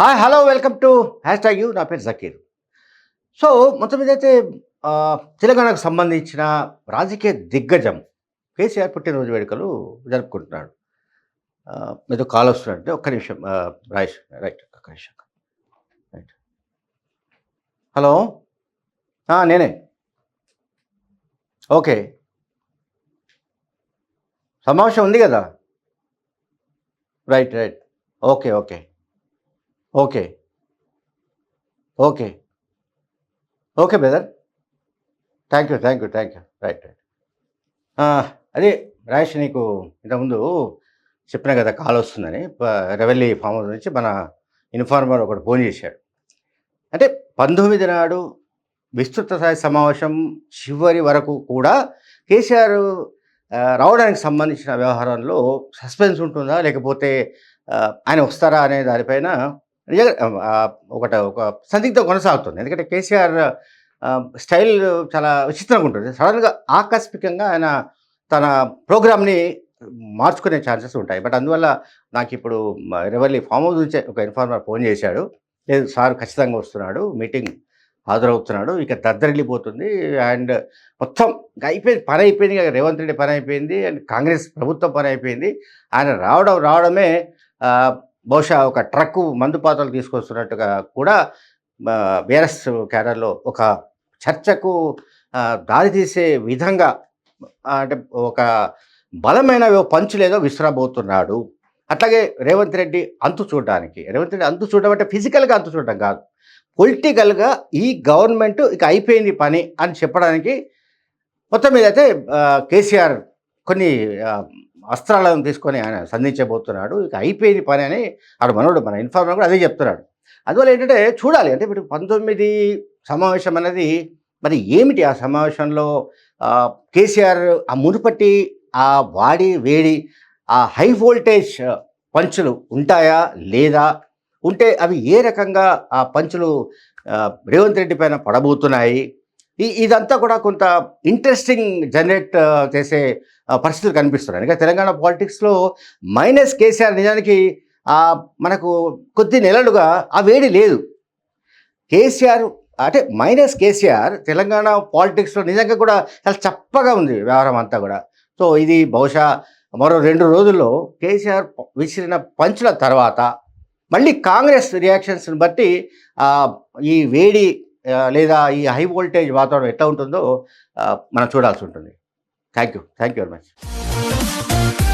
Hi hello welcome to hashtag you నా పేరు Zakir. So మొత్తం మీద అయితే తెలంగాణకు సంబంధించిన రాజకీయ దిగ్గజం కేసీఆర్ పుట్టినరోజు వేడుకలు జరుపుకుంటున్నాడు. మీతో కాల్ వస్తున్నాడంటే ఒక్క నిమిషం రాయేష్ రైట్ ఒక్క నిమిషం. రైట్. హలో? నేనే. ఓకే. సమావేశం ఉంది కదా? Right right. Okay okay. Okay. Okay. Okay brother. Thank you thank you thank you. Right right. అదే రాయేష్ నీకు ఇంతకుముందు చెప్పిన కదా కాల్ వస్తుందని. రెవెల్లీ ఫామ్ హౌస్ నుంచి మన ఇన్ఫార్మర్ ఒకటి ఫోన్ చేశాడు. అంటే పంతొమ్మిది నాడు విస్తృత స్థాయి సమావేశం చివరి వరకు కూడా కేసీఆర్ రావడానికి సంబంధించిన వ్యవహారంలో సస్పెన్స్ ఉంటుందా లేకపోతే ఆయన వస్తారా అనే దానిపైన ఒకట ఒక సందిగ్ధం కొనసాగుతుంది. ఎందుకంటే కేసీఆర్ స్టైల్ చాలా విచిత్రంగా ఉంటుంది. సడన్గా ఆకస్మికంగా ఆయన తన ప్రోగ్రామ్ని మార్చుకునే ఛాన్సెస్ ఉంటాయి. బట్ అందువల్ల నాకు ఇప్పుడు మ- రెవెల్లీ ఫామ్ హౌస్ నుంచి ఒక ఇన్ఫార్మర్ ఫోన్ చేశాడు. లేదు సార్ ఖచ్చితంగా వస్తున్నాడు మీటింగ్ హాజరవుతున్నాడు ఇక దద్దరిల్లిపోతుంది. అండ్ మొత్తం అయిపోయింది పని అయిపోయింది ఇక రేవంత్ రెడ్డి పని అయిపోయింది అండ్ కాంగ్రెస్ ప్రభుత్వం పని అయిపోయింది. ఆయన రావడం రావడమే బహుశా ఒక ట్రక్ మందు పాత్రలు తీసుకొస్తున్నట్టుగా కూడా బీఆర్ఎస్ క్యాడర్లో ఒక చర్చకు దారి దారితీసే విధంగా అంటే ఒక బలమైన పంచు పంచులేదో విసిరబోతున్నాడు. అట్లాగే రేవంత్ రెడ్డి అంతు చూడడానికి. రేవంత్ రెడ్డి అంతు చూడడం అంటే ఫిజికల్గా అంతు చూడడం కాదు. పొలిటికల్గా ఈ గవర్నమెంట్ ఇక అయిపోయింది పని అని చెప్పడానికి మొత్తం మీద అయితే కేసీఆర్ కొన్ని అస్త్రాలను తీసుకొని ఆయన సంధించబోతున్నాడు. ఇక అయిపోయింది పని అని ఆడు మనోడు మన ఇన్ఫార్మర్ కూడా అదే చెప్తున్నాడు. అందువల్ల ఏంటంటే చూడాలి. అంటే ఇప్పుడు పంతొమ్మిది సమావేశం అనేది మరి ఏమిటి ఆ సమావేశంలో? కేసీఆర్ ఆ మునుపటి ఆ వాడి వేడి ఆ హై వోల్టేజ్ పంచులు ఉంటాయా? లేదా? ఉంటే అవి ఏ రకంగా ఆ పంచులు రేవంత్ రెడ్డి పైన పడబోతున్నాయి? ఈ ఇదంతా కూడా కొంత ఇంట్రెస్టింగ్ జనరేట్ చేసే పరిస్థితులు కనిపిస్తున్నాయి. ఇంకా తెలంగాణ పాలిటిక్స్లో మైనస్ కేసీఆర్ నిజానికి మనకు కొద్ది నెలలుగా ఆ వేడి లేదు. కేసీఆర్ అంటే మైనస్ కేసీఆర్ తెలంగాణ పాలిటిక్స్లో నిజంగా కూడా చాలా చప్పగా ఉంది వ్యవహారం అంతా కూడా. సో ఇది బహుశా మరో రెండు రోజుల్లో కేసీఆర్ విసిరిన పంచుల తర్వాత మళ్ళీ కాంగ్రెస్ రియాక్షన్స్ని బట్టి ఈ వేడి లేదా ఈ హై వోల్టేజ్ వాతావరణం ఎట్లా ఉంటుందో మనం చూడాల్సి ఉంటుంది. Thank you thank you very much